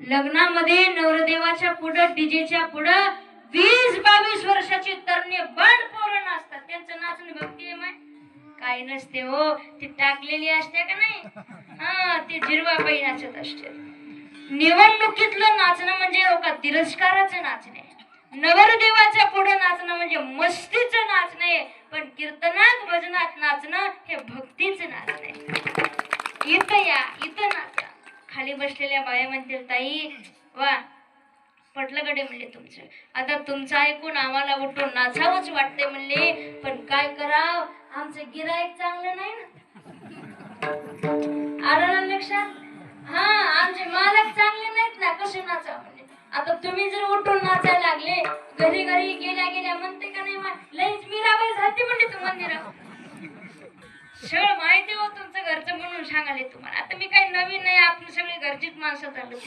लग्नामध्ये नवरदेवाच्या पुढं डीजेच्या पुढं वीस बावीस वर्षाची तरणे बंड पोरण असतात त्यांचं नाचणं भक्ती आहे माय. काही नसते हो. ती टाकलेली असते का नाही? हा ती जिरवाबाई नाचत असते. निवडणुकीतलं नाचणं म्हणजे हो का तिरस्काराचं नाचणे. नवरदेवाच्या पुढे नाचणं म्हणजे मस्तीचं नाचणे. पण कीर्तनात भजनात नाचणं हे भक्तीचं नाचणे. इथं या इथं नाच. खाली बसलेल्या बाया म्हणतील ताई वा पटलं कडे म्हणले तुमचं. आता तुमचं ऐकून आम्हाला उठून नाचावंच वाटते म्हणले. पण काय कराव? आमचं गिराईक चांगलं नाही ना. आलं ना लक्षात? हा आमचे मालक चांगले नाहीत ना कसे नाचा म्हणले? आता तुम्ही जर उठून नाचायला लागले घरी घरी गेल्या गेल्या म्हणते का नाही मा- लईच मीराबाई झाली म्हणजे तू मंदिरावर सगळं माहिती हो तुमचं घरचं म्हणून सांगाले तुम्हाला. आता मी काही नवीन नाही आपण गरजेत माणसं चालू